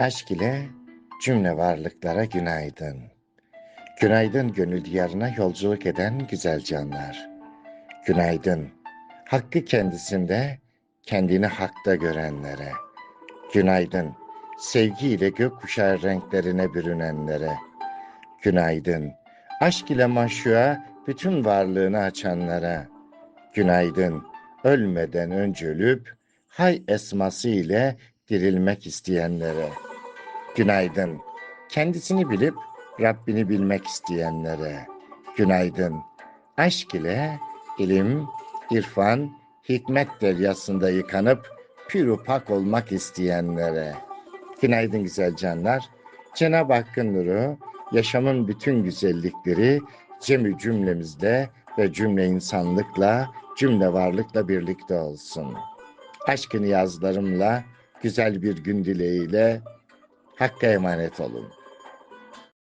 Aşk ile cümle varlıklara günaydın. Günaydın gönül diyarına yolculuk eden güzel canlar. Günaydın. Hakkı kendisinde, kendini hakta görenlere. Günaydın. Sevgiyle gökkuşağı renklerine bürünenlere. Günaydın. Aşk ile maşua bütün varlığını açanlara. Günaydın. Ölmeden önce ölüp hay esması ile dirilmek isteyenlere. Günaydın. Kendisini bilip Rabbini bilmek isteyenlere. Günaydın. Aşk ile ilim, irfan, hikmet deryasında yıkanıp pürü pak olmak isteyenlere. Günaydın güzel canlar. Cenab-ı Hakk'ın nuru, yaşamın bütün güzellikleri cemü cümlemizde ve cümle insanlıkla, cümle varlıkla birlikte olsun. Aşkın yazlarımla, güzel bir gün dileğiyle Hakk'a emanet olun.